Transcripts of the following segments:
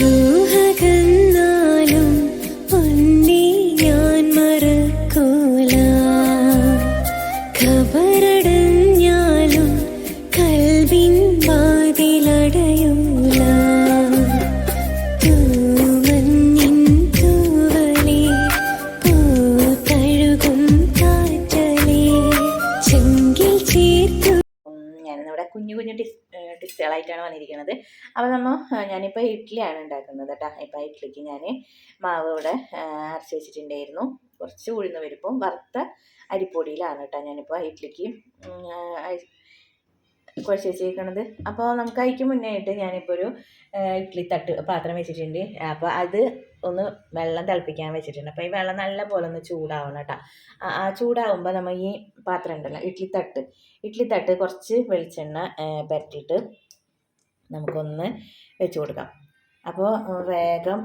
രൂഹകന്നാലും പൊന്നെ ഞാൻ മറക്കൂല. ഖബറടഞ്ഞാലും കൽവിൻ വാതിലടയൂല. തൂമഞ്ഞിൻ തൂവലേ പൂത്തഴുകും കാറ്റലേ ചെങ്കിൽ ചേർത്തു. ഞാനിന്നിവിടെ കുഞ്ഞു കുഞ്ഞു ടിസ് ടിസ്റ്റുകളായിട്ടാണ് വന്നിരിക്കുന്നത്. അപ്പോൾ നമ്മൾ ഞാനിപ്പോൾ ഇഡ്ഡലിയാണ് ഉണ്ടാക്കുന്നത് കേട്ടോ. ഇപ്പോൾ ഇഡ്ഡലിക്ക് ഞാൻ മാവ് ഇവിടെ അരച്ച് വെച്ചിട്ടുണ്ടായിരുന്നു. കുറച്ച് ഉഴുന്ന് വരുമ്പോൾ വറുത്ത അരിപ്പൊടിയിലാണ് കേട്ടോ ഞാനിപ്പോൾ ഇഡ്ഡലിക്ക് കുഴച്ച് വെച്ചേക്കണത് അപ്പോൾ നമുക്ക് അതിക്ക് മുന്നേ ആയിട്ട് ഞാനിപ്പോൾ ഒരു ഇഡ്ഡലി തട്ട് പാത്രം വെച്ചിട്ടുണ്ട്. അപ്പോൾ അത് ഒന്ന് വെള്ളം തിളപ്പിക്കാൻ വെച്ചിട്ടുണ്ട്. അപ്പോൾ ഈ വെള്ളം നല്ല പോലെ ഒന്ന് ചൂടാവണം കേട്ടോ ആ ചൂടാവുമ്പോൾ നമ്മൾ ഈ പാത്രം ഉണ്ടല്ലോ ഇഡ്ഡലി തട്ട്. ഇഡ്ഡലി തട്ട് കുറച്ച് വെളിച്ചെണ്ണ പരട്ടിയിട്ട് നമുക്കൊന്ന് വെച്ച് കൊടുക്കാം. അപ്പോൾ വേഗം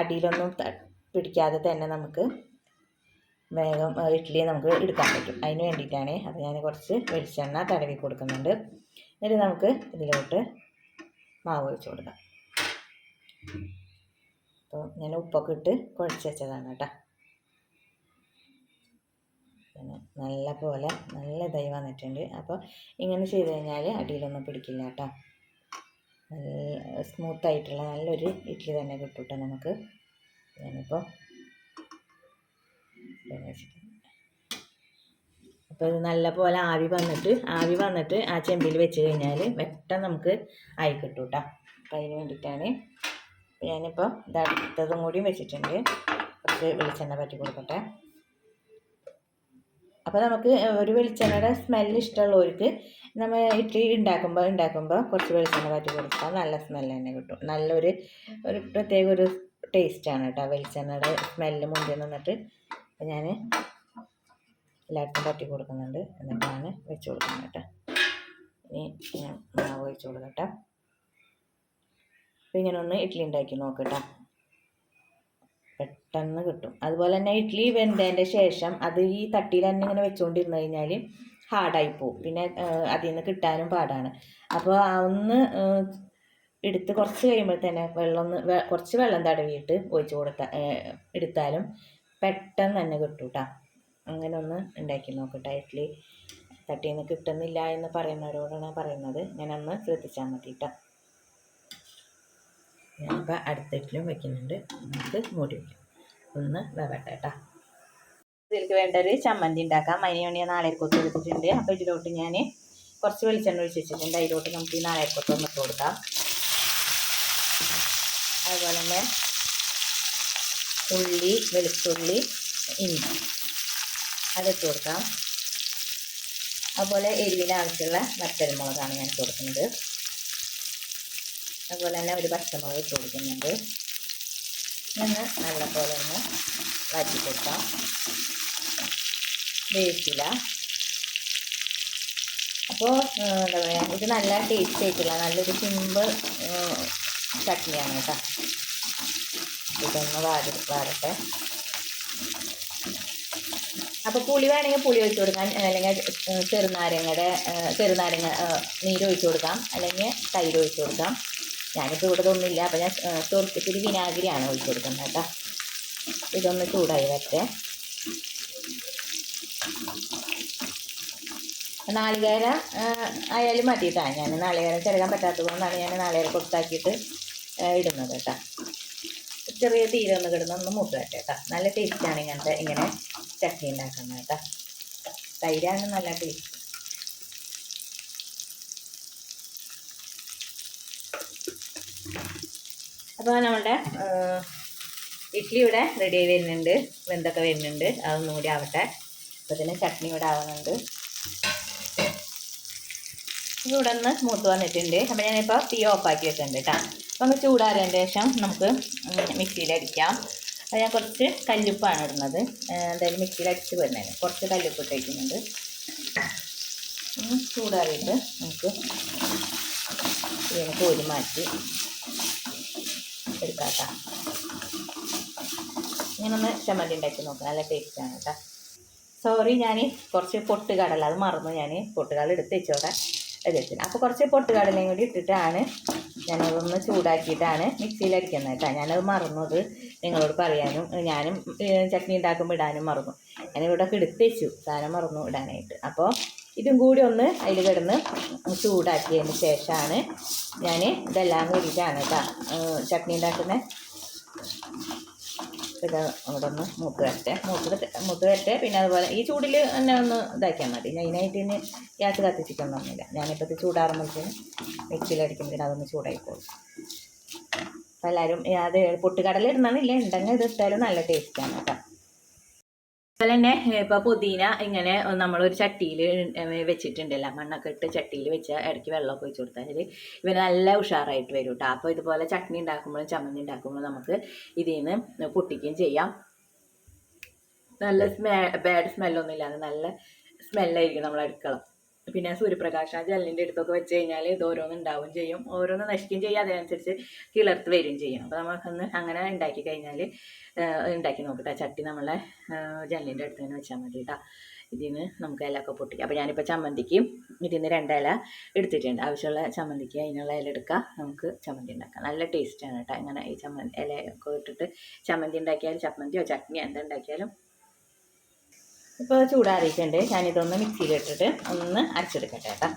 അടിയിലൊന്നും പിടിക്കാതെ തന്നെ നമുക്ക് വേഗം ഇഡ്ഡലി നമുക്ക് എടുക്കാൻ പറ്റും. അതിന് വേണ്ടിയിട്ടാണ് അപ്പോൾ ഞാൻ കുറച്ച് വെളിച്ചെണ്ണ തടവി കൊടുക്കുന്നുണ്ട്. എന്നിട്ട് നമുക്ക് ഇതിലോട്ട് മാവ് ഒഴിച്ച് കൊടുക്കാം. അപ്പോൾ ഞാൻ ഉപ്പൊക്കെ ഇട്ട് കുഴച്ച് വെച്ചതാണ് കേട്ടോ. നല്ല പോലെ നല്ല ഇതായി വന്നിട്ടുണ്ട്. അപ്പോൾ ഇങ്ങനെ ചെയ്ത് കഴിഞ്ഞാൽ അടിയിലൊന്നും പിടിക്കില്ല കേട്ടോ. നല്ല സ്മൂത്തായിട്ടുള്ള നല്ലൊരു ഇഡ്ഡലി തന്നെ കിട്ടും കേട്ടോ നമുക്ക്. ഞാനിപ്പോൾ അപ്പോൾ ഇത് നല്ല പോലെ ആവി വന്നിട്ട് ആവി വന്നിട്ട് ആ ചെമ്പിൽ വെച്ച് കഴിഞ്ഞാൽ പെട്ടെന്ന് നമുക്ക് ആയി കിട്ടും കേട്ടോ. അപ്പോൾ അതിന് വേണ്ടിയിട്ടാണ് ഞാനിപ്പോൾ ഇത് അടുത്തതും കൂടിയും വെച്ചിട്ടുണ്ട്. കുറച്ച് വെളിച്ചെണ്ണ പറ്റി കൊടുക്കട്ടെ. അപ്പോൾ നമുക്ക് ഒരു വെളിച്ചെണ്ണയുടെ സ്മെല്ല് ഇഷ്ടമുള്ളവർക്ക് നമ്മൾ ഇഡ്ഡലി ഉണ്ടാക്കുമ്പോൾ ഉണ്ടാക്കുമ്പോൾ കുറച്ച് വെളിച്ചെണ്ണ പറ്റി കൊടുത്താൽ നല്ല സ്മെല്ല് തന്നെ കിട്ടും. നല്ലൊരു ഒരു പ്രത്യേക ഒരു ടേസ്റ്റാണ് കേട്ടോ വെളിച്ചെണ്ണയുടെ സ്മെല്ല് മുന്തി നിന്നിട്ട് അപ്പോൾ ഞാൻ എല്ലായിടത്തും തട്ടി കൊടുക്കുന്നുണ്ട്. എന്നിട്ടാണ് വെച്ച് കൊടുക്കുന്നത് കേട്ടോ. ഇനി ഞാൻ മാവ് വെച്ച് കൊടുക്കട്ടെ അപ്പോൾ ഇങ്ങനെ ഒന്ന് ഇഡ്ഡലി ഉണ്ടാക്കി നോക്കട്ടോ പെട്ടെന്ന് കിട്ടും. അതുപോലെ തന്നെ ഇഡ്ഡലി വെന്തതിന്റെ ശേഷം അത് ഈ തട്ടിയിൽ തന്നെ ഇങ്ങനെ വെച്ചുകൊണ്ടിരുന്നു കഴിഞ്ഞാൽ ഹാർഡായി പോകും പിന്നെ അതിൽ നിന്ന് കിട്ടാനും പാടാണ്. അപ്പോൾ ഒന്ന് എടുത്ത് കുറച്ച് കഴിയുമ്പോൾ തന്നെ വെള്ളം ഒന്ന് കുറച്ച് വെള്ളം തടവിയിട്ട് ഒഴിച്ച് കൊടുത്താൽ എടുത്താലും പെട്ടെന്ന് തന്നെ കിട്ടും കേട്ടോ. അങ്ങനെ ഒന്ന് ഉണ്ടാക്കി നോക്കട്ടെ ഇഡ്ഡലി തട്ടിൽ നിന്ന് കിട്ടുന്നില്ല എന്ന് പറയുന്നവരോടാണ് പറയുന്നത്. ഞാൻ ഒന്ന് ശ്രദ്ധിച്ചാൽ മതി കേട്ടോ ഞാനിപ്പോൾ അടുത്ത ഇഡ്ഡലിയും വെക്കുന്നുണ്ട്. നമുക്ക് മൂടി വയ്ക്കാം ഒന്ന് വേവട്ടെ കേട്ടോ ഇതിലേക്ക് വേണ്ട ഒരു ചമ്മന്തി ഉണ്ടാക്കാം. ഞാൻ നാളേക്കൊത്ത് എടുത്തിട്ടുണ്ട്. അപ്പോൾ ഇതിലോട്ട് ഞാൻ കുറച്ച് വെളിച്ചെണ്ണ ഒഴിച്ച് വെച്ചിട്ടുണ്ട്. അതിലോട്ട് നമുക്ക് ഈ നാളേക്കൊത്ത് ഒന്ന് ഇട്ട് കൊടുക്കാം. അതുപോലെ തന്നെ ഉള്ളി വെളുത്തുള്ളി ഇഞ്ചി. അതിട്ട് കൊടുക്കാം. അതുപോലെ എരിവിന് ആവശ്യമുള്ള വറ്റൽമുളകാണ് ഞാൻ ഇട്ട് കൊടുക്കുന്നത്. അതുപോലെ തന്നെ ഒരു പച്ചമുളക് ഇട്ട് കൊടുക്കുന്നുണ്ട്. ഒന്ന് നല്ലപോലെ ഒന്ന് വറ്റി കൊടുക്കാം. വേവിക്കില്ല അപ്പോൾ എന്താ പറയുക ഇത് നല്ല ടേസ്റ്റ് ആയിട്ടുള്ള നല്ലൊരു സിമ്പിൾ ചട്നിയാണ് കേട്ടോ. ഇതൊന്ന് വാടി വാടട്ടെ. അപ്പോൾ പുളി വേണമെങ്കിൽ പുളി ഒഴിച്ച് കൊടുക്കാം. അല്ലെങ്കിൽ ചെറുനാരങ്ങയുടെ ചെറുനാരങ്ങ നീര് ഒഴിച്ച് കൊടുക്കാം. അല്ലെങ്കിൽ തൈര് ഒഴിച്ച് കൊടുക്കാം. ഞാനിപ്പോൾ ഇവിടെ ഒന്നുമില്ല അപ്പോൾ ഞാൻ തുറക്കിച്ചിരി വിനാഗിരിയാണ് ഒഴിച്ച് കൊടുക്കുന്നത് കേട്ടോ. ഇതൊന്ന് ചൂടായി വരട്ടെ. നാളികേര ആയാലും മതിയിട്ടാണ് ഞാൻ നാളികേരം ചിരകാൻ പറ്റാത്തത് കൊണ്ടാണ് ഞാൻ നാളികേരം കൊടുത്താക്കിയിട്ട് ഇടുന്നത് കേട്ടോ. ചെറിയ തീരൊന്ന് കിടന്ന് ഒന്ന് മൂത്ത് കേട്ടോ. നല്ല ടേസ്റ്റാണ് ഇങ്ങനത്തെ ഇങ്ങനെ ചട്നി ഉണ്ടാക്കുന്നത് കേട്ടോ. തൈരാണ് നല്ല ടേസ്റ്റ് അപ്പോൾ നമ്മളുടെ ഏഹ്, ഇഡ്ഡലി ഇവിടെ റെഡി ആയി വരുന്നുണ്ട്. വെന്തൊക്കെ വരുന്നുണ്ട്. അതൊന്നും കൂടി ആവട്ടെ. അപ്പോൾ തന്നെ ചട്നി ഇവിടെ ആവുന്നുണ്ട്. ഇവിടെ നിന്ന് മൂത്ത് വന്നിട്ടുണ്ട്. അപ്പോൾ ഞാനിപ്പോൾ തീ ഓഫാക്കി വെക്കുന്നുണ്ട് കേട്ടോ. അപ്പോൾ നമുക്ക് ചൂടാറിയതിന് ശേഷം നമുക്ക് മിക്സിയിൽ അപ്പോൾ ഞാൻ കുറച്ച് കല്ലുപ്പാണ് ഇടുന്നത്. എന്തായാലും മിക്സിയിൽ അടിച്ച് വരുന്നതിന് കുറച്ച് കല്ലുപ്പ് ഇട്ടേക്കുന്നുണ്ട് ചൂടാറിയിട്ട് നമുക്ക് ഇതിനെ കോരി മാറ്റി എടുക്കാം കേട്ടോ ഇങ്ങനൊന്ന് ചമ്മന്തി ഉണ്ടാക്കി നോക്കാം. നല്ല ടേസ്റ്റാണ് കേട്ടോ. സോറി ഞാൻ കുറച്ച് പൊട്ടുകടല. അത് മറന്നു. ഞാൻ പൊട്ടുകടല എടുത്ത് വെച്ചോടെ അപ്പോൾ കുറച്ച് പൊട്ടുകടലയും കൂടി ഇട്ടിട്ടാണ് ഞാനതൊന്ന് ചൂടാക്കിയിട്ടാണ് മിക്സിയിൽ അടിക്കുന്നത് കേട്ടോ. ഞാനത് മറന്നത് നിങ്ങളോട് പറയാനും ഞാനും ചട്നി ഉണ്ടാക്കുമ്പോൾ ഇടാനും മറന്നു. ഞാനിവിടെ എടുത്ത് വെച്ചു സാധനം മറന്നു ഇടാനായിട്ട്. അപ്പോൾ ഇതും കൂടി ഒന്ന് അതിൽ കിടന്ന് ചൂടാക്കിയതിന് ശേഷമാണ് ഞാൻ ഇതെല്ലാം കൂടിയിട്ടാണ് കേട്ടോ ചട്നി ഉണ്ടാക്കുന്നത് ഇത് അവിടെ മൂത്ത് വരട്ടെ. മൂത്ത് മൂത്ത് വരട്ടെ. പിന്നെ അതുപോലെ ഈ ചൂടിൽ തന്നെ ഒന്ന് ഇതാക്കിയാൽ മതി. അതിനായിട്ട് ഇനി ഗ്യാസ് കത്തിച്ചിട്ടൊന്നുമില്ല ഞാനിപ്പോൾ ഇത് ചൂടാറുമ്പോഴത്തേന് മിക്സിയിലടിക്കുമ്പോൾ അതൊന്ന് ചൂടായിക്കോളും. അപ്പോൾ എല്ലാവരും അത് പൊട്ടുകടല ഇടുന്നില്ല ഉണ്ടെങ്കിൽ ഇത് ഇട്ടാലും നല്ല ടേസ്റ്റാണ് കേട്ടോ. അതുപോലെ തന്നെ ഇപ്പോൾ പുതിന ഇങ്ങനെ നമ്മളൊരു ചട്ടിയിൽ വെച്ചിട്ടുണ്ടല്ലോ. മണ്ണൊക്കെ ഇട്ട് ചട്ടിയിൽ വെച്ച് ഇടയ്ക്ക് വെള്ളമൊക്കെ ഒഴിച്ച് കൊടുത്താൽ ഇവന് നല്ല ഉഷാറായിട്ട് വരും കേട്ടോ അപ്പോൾ ഇതുപോലെ ചട്നി ഉണ്ടാക്കുമ്പോഴും ചമ്മന്തി ഉണ്ടാക്കുമ്പോഴും നമുക്ക് ഇതിൽ നിന്ന് പൊട്ടിക്കുകയും ചെയ്യാം. നല്ല സ്മെ ബാഡ് സ്മെല്ലൊന്നും ഇല്ലാതെ നല്ല സ്മെല്ലായിരിക്കും നമ്മൾ അടുക്കള. പിന്നെ സൂര്യപ്രകാശ ജനലിന്റെ അടുത്തൊക്കെ വെച്ച് കഴിഞ്ഞാൽ ഇത് ഓരോന്ന് ഉണ്ടാവുകയും ചെയ്യും. ഓരോന്ന് നശിക്കുകയും ചെയ്യും. അതിനനുസരിച്ച് കിളർത്ത് വരികയും ചെയ്യും. അപ്പോൾ നമുക്കൊന്ന് അങ്ങനെ ഉണ്ടാക്കി കഴിഞ്ഞാൽ ഉണ്ടാക്കി നോക്കട്ടെ. ചട്ടി നമ്മളെ ജനലിന്റെ അടുത്ത് തന്നെ വെച്ചാൽ മതി കേട്ടോ ഇതിന് നമുക്ക് ഇലയൊക്കെ പൊട്ടിക്കാം അപ്പോൾ ഞാനിപ്പോൾ ചമ്മന്തിക്ക് ഇതിന് രണ്ടില എടുത്തിട്ടുണ്ട്. ആവശ്യമുള്ള ചമ്മന്തിക്ക് അതിനുള്ള ഇല എടുക്കുക നമുക്ക് ചമ്മന്തി ഉണ്ടാക്കാം നല്ല ടേസ്റ്റാണ് കേട്ടോ ഇങ്ങനെ ഈ ചമ്മന്തി ഇലയൊക്കെ ഇട്ടിട്ട് ചമ്മന്തി ഉണ്ടാക്കിയാലും ചമ്മന്തിയോ ചട്നിയോ എന്തുണ്ടാക്കിയാലും ഇപ്പോൾ ചൂടാറിയിട്ടുണ്ട്. ഞാനിതൊന്ന് മിക്സിയിലിട്ടിട്ട് ഒന്ന് അരച്ചെടുക്കട്ടെ കേട്ടോ.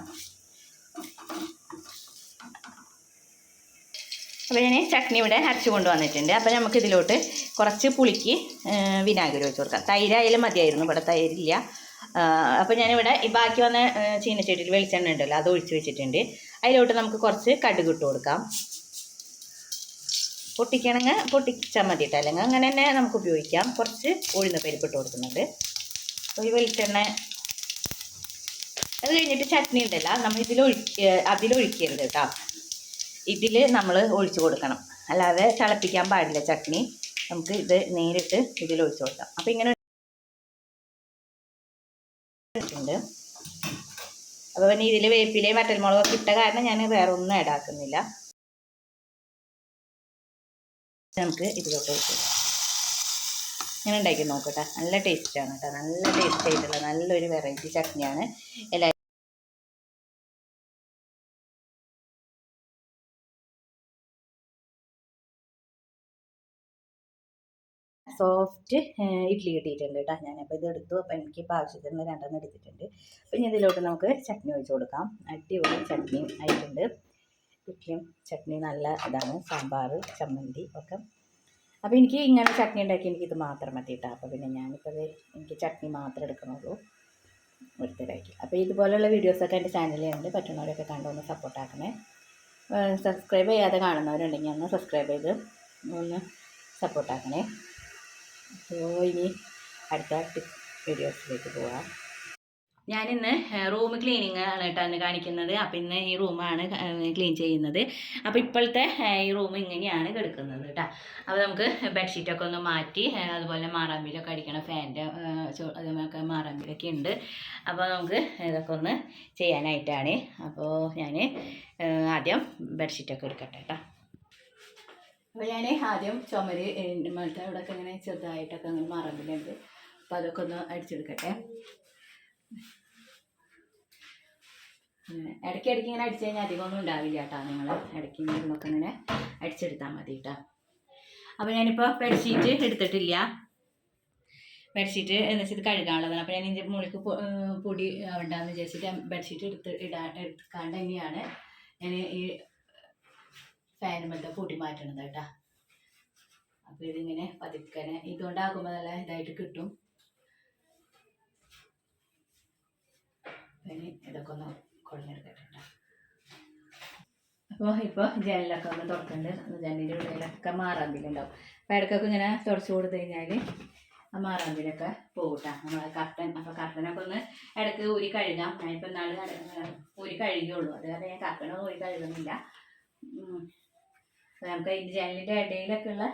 അപ്പോൾ ഞാൻ ചട്നി ഇവിടെ അരച്ച് കൊണ്ടുവന്നിട്ടുണ്ട്. അപ്പോൾ നമുക്ക് ഇതിലോട്ട് കുറച്ച് പുളിക്ക് വിനാഗിരി ഒഴിച്ച് കൊടുക്കാം. തൈരായാലും മതിയായിരുന്നു. ഇവിടെ തൈരില്ല. അപ്പോൾ ഞാനിവിടെ ഈ ബാക്കി വന്ന ചീനച്ചട്ടിയിൽ വെളിച്ചെണ്ണ ഉണ്ടല്ലോ അത് ഒഴിച്ച് വെച്ചിട്ടുണ്ട്. അതിലോട്ട് നമുക്ക് കുറച്ച് കടുക് ഇട്ട് കൊടുക്കാം. പൊട്ടിക്കണമെങ്കിൽ പൊട്ടിച്ചാൽ മതി കേട്ടോ അല്ലെങ്കിൽ അങ്ങനെ തന്നെ നമുക്ക് ഉപയോഗിക്കാം. കുറച്ച് ഉഴുന്ന പരിപ്പ് ഇട്ട് കൊടുക്കുന്നുണ്ട്. ഒരു വെളിച്ചെണ്ണ. അത് കഴിഞ്ഞിട്ട് ചട്നി ഉണ്ടല്ല നമ്മൾ ഇതിൽ ഒഴിക്ക അതിലൊഴിക്കരുത് കേട്ടോ. ഇതിൽ നമ്മൾ ഒഴിച്ചു കൊടുക്കണം. അല്ലാതെ തിളപ്പിക്കാൻ പാടില്ല ചട്നി. നമുക്ക് ഇത് നേരിട്ട് ഇതിൽ ഒഴിച്ചു കൊടുക്കാം. അപ്പം ഇങ്ങനെ അപ്പോൾ പിന്നെ ഇതിൽ വേപ്പിലയും വറ്റൽമുളകൊക്കെ ഇട്ട കാരണം ഞാൻ വേറെ ഒന്നും ഇടാക്കുന്നില്ല നമുക്ക് ഇതിലോട്ട് ഒഴിച്ചു കൊടുക്കാം. ഇങ്ങനെ ഉണ്ടാക്കി നോക്കട്ടെ. നല്ല ടേസ്റ്റാണ് കേട്ടോ. നല്ല ടേസ്റ്റ് ആയിട്ടുള്ള നല്ലൊരു വെറൈറ്റി ചട്നിയാണ്. എല്ലാവരും സോഫ്റ്റ് ഇഡ്ഡലി കിട്ടിയിട്ടുണ്ട് കേട്ടോ. ഞാനപ്പോൾ ഇത് എടുത്തു. അപ്പോൾ എനിക്ക് ഇപ്പോൾ ആവശ്യത്തിന് രണ്ടെണ്ണം എടുത്തിട്ടുണ്ട്. അപ്പോൾ ഇനി ഇതിലോട്ട് നമുക്ക് ചട്നി ഒഴിച്ച് കൊടുക്കാം. അടിപൊളി ചട്നി ആയിട്ടുണ്ട്. ഇഡ്ഡലിയും ചട്നി നല്ല ഇതാണ്. സാമ്പാർ ചമ്മന്തി ഒക്കെ അപ്പോൾ എനിക്ക് ഇങ്ങനെ ചട്നി ഉണ്ടാക്കി എനിക്കിത് മാത്രം മതി കേട്ടോ അപ്പോൾ പിന്നെ ഞാനിപ്പോൾ എനിക്ക് ചട്നി മാത്രം എടുക്കണുള്ളൂ. ഒരുത്തരാക്കി അപ്പോൾ ഇതുപോലെയുള്ള വീഡിയോസൊക്കെ എന്റെ ചാനലിലുണ്ട് പറ്റുന്നവരൊക്കെ കണ്ടൊന്ന് സപ്പോർട്ടാക്കണേ സബ്സ്ക്രൈബ് ചെയ്യാതെ കാണുന്നവരുണ്ടെങ്കിൽ ഒന്ന് സബ്സ്ക്രൈബ് ചെയ്ത് ഒന്ന് സപ്പോർട്ടാക്കണേ അപ്പോൾ ഇനി അടുത്ത വീഡിയോസിലേക്ക് പോവാം. ഞാനിന്ന് റൂം ക്ലീനിങ് ആണ് കേട്ടോ കാണിക്കുന്നത്. അപ്പം ഇന്ന് ഈ റൂമാണ് ക്ലീൻ ചെയ്യുന്നത്. അപ്പോൾ ഇപ്പോഴത്തെ ഈ റൂം ഇങ്ങനെയാണ് കിടക്കുന്നത് കേട്ടോ. അപ്പോൾ നമുക്ക് ബെഡ്ഷീറ്റൊക്കെ ഒന്ന് മാറ്റി അതുപോലെ മാറാമ്പിലൊക്കെ അടിക്കണം. ഫാന്റെ അതുമൊക്കെ മാറാമ്പിലൊക്കെ ഉണ്ട്. അപ്പോൾ നമുക്ക് ഇതൊക്കെ ഒന്ന് ചെയ്യാനായിട്ടാണ്. അപ്പോൾ ഞാൻ ആദ്യം ബെഡ്ഷീറ്റൊക്കെ എടുക്കട്ടെ കേട്ടോ. അപ്പോൾ ഞാൻ ആദ്യം ചുമര് മറ്റേ അവിടെയൊക്കെ ഇങ്ങനെ ചെറുതായിട്ടൊക്കെ അങ്ങനെ മാറാമ്പിലുണ്ട്. അപ്പോൾ അതൊക്കെ ഒന്ന് അടിച്ചെടുക്കട്ടെ. അങ്ങനെ ഇടയ്ക്ക് ഇങ്ങനെ അടിച്ചു കഴിഞ്ഞാൽ അധികമൊന്നും ഉണ്ടാവില്ല കേട്ടോ നിങ്ങൾ ഇടയ്ക്ക് നമുക്ക് ഇങ്ങനെ അടിച്ചെടുത്താൽ മതി കേട്ടോ. അപ്പോൾ ഞാനിപ്പോൾ ബെഡ്ഷീറ്റ് എടുത്തിട്ടില്ല. ബെഡ്ഷീറ്റ് എന്ന് വെച്ചാൽ ഇത് കഴുകാനുള്ളതാണ്. അപ്പോൾ ഞാൻ ഇതിന്റെ മുകളിൽ പൊടി ഉണ്ടാകുന്ന വിചാരിച്ചിട്ട് ബെഡ്ഷീറ്റ് എടുത്ത് ഇടാ എടുക്കാണ്ട് തന്നെയാണ് ഞാൻ ഈ ഫാനുമത്തെ പൊടി മാറ്റണത് കേട്ടോ. അപ്പോൾ ഇതിങ്ങനെ പതുക്കനെ ഇതുകൊണ്ടാക്കുമ്പോൾ നല്ല ഇതായിട്ട് കിട്ടും. ഇതൊക്കെ ഒന്ന് കുഴഞ്ഞെടുക്കട്ടെ അപ്പോൾ ഇപ്പോൾ ജനലൊക്കെ ഒന്ന് തുറക്കുന്നുണ്ട്. ജനലിന്റെ ഉള്ളിലൊക്കെ മാറാമ്പിലുണ്ടാവും. അപ്പോൾ ഇടയ്ക്കൊക്കെ ഇങ്ങനെ തുടച്ചു കൊടുത്തു കഴിഞ്ഞാൽ ആ മാറാമ്പിലൊക്കെ പോകട്ടാ നമ്മൾ കർട്ടൻ അപ്പോൾ കർട്ടനൊക്കെ ഒന്ന് ഇടയ്ക്ക് ഊരി കഴുകാം. ഞാനിപ്പോൾ നാളെ ഊരി കഴുകിയുള്ളൂ. അത് ഞാൻ കർട്ടനൊന്നും ഊരി കഴുകുന്നില്ല. നമുക്ക് അതിന്റെ ജനലിന്റെ ഇടയിലൊക്കെ ഉള്ള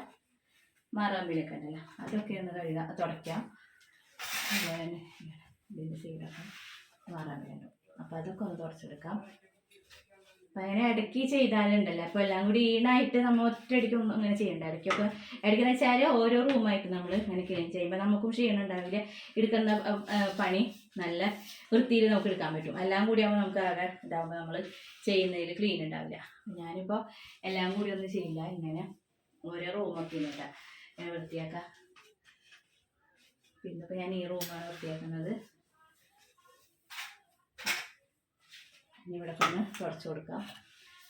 മാറാമ്പിലൊക്കെ ഉണ്ടല്ലോ. അതൊക്കെ ഒന്ന് കഴുകാം. തുടയ്ക്കാം. അതുപോലെ തന്നെ ഇതിന്റെ സൈഡൊക്കെ മാറാമ്പിലുണ്ട് അപ്പോൾ അതൊക്കെ ഒന്ന് കുറച്ചെടുക്കാം അപ്പം അങ്ങനെ ഇടയ്ക്ക് ചെയ്താലുണ്ടല്ലോ. അപ്പോൾ എല്ലാം കൂടി ഈണായിട്ട് നമ്മൾ ഒറ്റയടിക്ക് അങ്ങനെ ചെയ്യണ്ട. ഇടയ്ക്കൊക്കെ ഇടയ്ക്കെന്ന് വെച്ചാൽ ഓരോ റൂമായിട്ട് നമ്മൾ ഇങ്ങനെ ക്ലീൻ ചെയ്യുമ്പോൾ നമുക്കും ക്ഷീണം ഉണ്ടാവില്ല. എടുക്കുന്ന പണി നല്ല വൃത്തിയിൽ നമുക്ക് എടുക്കാൻ പറ്റും. എല്ലാം കൂടി ആകുമ്പോൾ നമുക്ക് ആകെ ഇതാകുമ്പോൾ നമ്മൾ ചെയ്യുന്നതിൽ ക്ലീൻ ഉണ്ടാവില്ല. ഞാനിപ്പോൾ എല്ലാം കൂടി ഒന്നും ചെയ്യില്ല ഇങ്ങനെ ഓരോ റൂമൊക്കെ ഞാൻ വൃത്തിയാക്കാം. പിന്നെ ഇപ്പോൾ ഞാൻ ഈ റൂമാണ് വൃത്തിയാക്കുന്നത്. ഇനി ഇവിടെ ഒന്ന് തുടച്ചു കൊടുക്കാം.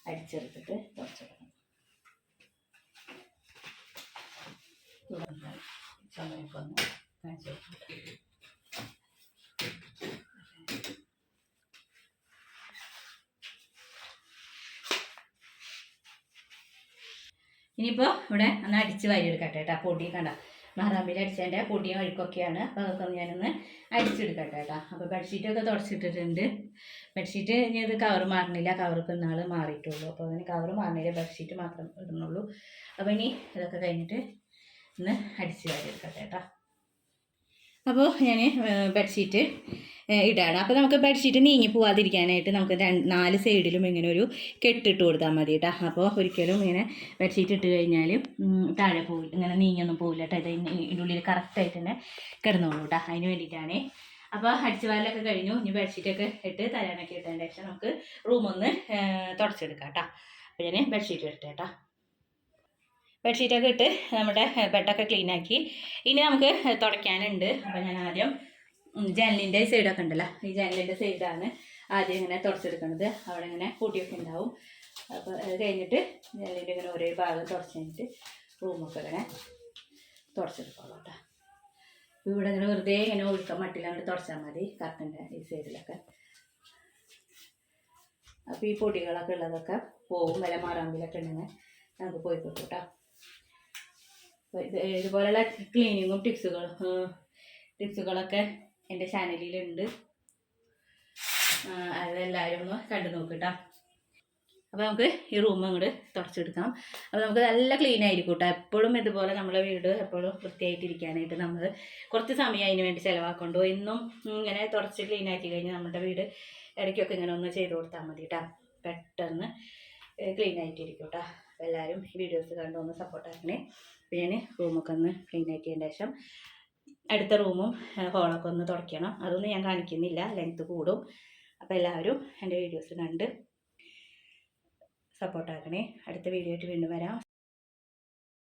അടിച്ചെടുത്തിട്ട് തുടച്ചു കൊടുക്കാം. കാണിച്ചു കൊടുക്കാം ഇനിയിപ്പോൾ ഇവിടെ ഒന്ന് അടിച്ച് വാരി എടുക്കട്ടെ കേട്ടോ. പൊടി കണ്ട? മഹാറാമ്പിൽ അടിച്ചതിന്റെ പൊടിയും അഴുക്കൊക്കെയാണ്. അപ്പോൾ അതൊക്കെ ഞാനൊന്ന് അടിച്ചെടുക്കട്ടെ കേട്ടോ അപ്പോൾ ബെഡ്ഷീറ്റൊക്കെ തുടച്ചിട്ടിട്ടുണ്ട്. ബെഡ്ഷീറ്റ് ഇനി ഇത് കവർ മാറണില്ല. കവർക്ക് ഇന്നാൾ മാറിയിട്ടുള്ളൂ. അപ്പോൾ അതിന് കവർ മാറണില്ല. ബെഡ്ഷീറ്റ് മാത്രം ഇടുന്നുള്ളൂ. അപ്പോൾ ഇനി ഇതൊക്കെ കഴിഞ്ഞിട്ട് ഒന്ന് അടിച്ച് വാരി എടുക്കട്ടെ കേട്ടോ അപ്പോൾ ഞാൻ ബെഡ്ഷീറ്റ് ഇടാണ്. അപ്പോൾ നമുക്ക് ബെഡ്ഷീറ്റ് നീങ്ങി പോവാതിരിക്കാനായിട്ട് നമുക്ക് രണ്ട് നാല് സൈഡിലും ഇങ്ങനെ ഒരു കെട്ടിട്ട് കൊടുത്താൽ മതി കേട്ടോ അപ്പോൾ ഒരിക്കലും ഇങ്ങനെ ബെഡ്ഷീറ്റ് ഇട്ട് കഴിഞ്ഞാൽ താഴെ പോയി ഇങ്ങനെ നീങ്ങിയൊന്നും പോവില്ല കേട്ടോ ഇത് ഇതിന്റെ ഉള്ളിൽ കറക്റ്റായിട്ട് തന്നെ കിടന്നോളൂ കേട്ടോ അതിന് വേണ്ടിയിട്ടാണ് അപ്പോൾ അടിച്ചു കഴിഞ്ഞു. ഇനി ബെഡ്ഷീറ്റൊക്കെ ഇട്ട് തരാനൊക്കെ ഇട്ടതിന് ശേഷം നമുക്ക് റൂമൊന്ന് തുടച്ചെടുക്കാം കേട്ടോ അപ്പോൾ ഞാൻ ബെഡ്ഷീറ്റ് ഇട്ടേട്ടാ ബെഡ്ഷീറ്റൊക്കെ ഇട്ട് നമ്മുടെ ബെഡൊക്കെ ക്ലീനാക്കി. ഇനി നമുക്ക് തുടയ്ക്കാനുണ്ട്. അപ്പോൾ ഞാൻ ആദ്യം ജനലിന്റെ സൈഡൊക്കെ ഉണ്ടല്ലോ ഈ ജനലിന്റെ സൈഡാണ് ആദ്യം ഇങ്ങനെ തുടച്ചെടുക്കുന്നത് അവിടെ ഇങ്ങനെ പൊടിയൊക്കെ ഉണ്ടാവും. അപ്പോൾ അത് കഴിഞ്ഞിട്ട് ജനലിന്റെ ഇങ്ങനെ ഒരേ ഭാഗം തുടച്ച് കഴിഞ്ഞിട്ട് റൂമൊക്കെ ഇങ്ങനെ തുടച്ചെടുക്കുള്ളൂ കേട്ടോ. ഇവിടെ ഇങ്ങനെ വെറുതെ ഇങ്ങനെ ഒഴുക്കാൻ മട്ടിലങ്ങോട്ട് തുടച്ചാൽ മതി കറക്റ്റിന്റെ ഈ സൈഡിലൊക്കെ അപ്പോൾ ഈ പൊടികളൊക്കെ ഉള്ളതൊക്കെ പോകും വില മാറാമ്പിലൊക്കെ ഉണ്ടെങ്കിൽ നമുക്ക് പോയി കിട്ടും കേട്ടോ അപ്പോൾ ഇത് ഇതുപോലെയുള്ള ക്ലീനിങ്ങും ടിപ്സുകളും ടിപ്സുകളൊക്കെ എന്റെ ചാനലിലുണ്ട് അതെല്ലാവരും ഒന്ന് കണ്ടു നോക്കട്ടോ അപ്പോൾ നമുക്ക് ഈ റൂം അങ്ങോട്ട് തുടച്ചെടുക്കാം അപ്പോൾ നമുക്ക് നല്ല ക്ലീൻ ആയിരിക്കും കേട്ടോ എപ്പോഴും ഇതുപോലെ നമ്മളെ വീട് എപ്പോഴും വൃത്തിയായിട്ടിരിക്കാനായിട്ട് നമ്മൾ കുറച്ച് സമയം അതിന് വേണ്ടി ചിലവാക്കൊണ്ടു എന്നും ഇങ്ങനെ തുടച്ച് ക്ലീൻ ആക്കി കഴിഞ്ഞാൽ നമ്മുടെ വീട് ഇടയ്ക്കൊക്കെ ഇങ്ങനെ ഒന്ന് ചെയ്ത് കൊടുത്താൽ മതി കേട്ടോ പെട്ടെന്ന് ക്ലീൻ ആയിട്ടിരിക്കും കേട്ടോ എല്ലാവരും വീഡിയോസ് കണ്ടു ഒന്ന് സപ്പോർട്ട് ആക്കണേ. അപ്പോൾ ഞാൻ റൂമൊക്കെ ഒന്ന് ക്ലീൻ ആക്കിയതിന് ശേഷം അടുത്ത റൂമും ഹോളൊക്കെ ഒന്ന് തുടയ്ക്കണം. അതൊന്നും ഞാൻ കാണിക്കുന്നില്ല. ലെങ്ത്ത് കൂടും. അപ്പോൾ എല്ലാവരും എന്റെ വീഡിയോസ് കണ്ട് സപ്പോർട്ടാക്കണേ അടുത്ത വീഡിയോ ആയിട്ട് വീണ്ടും വരാം.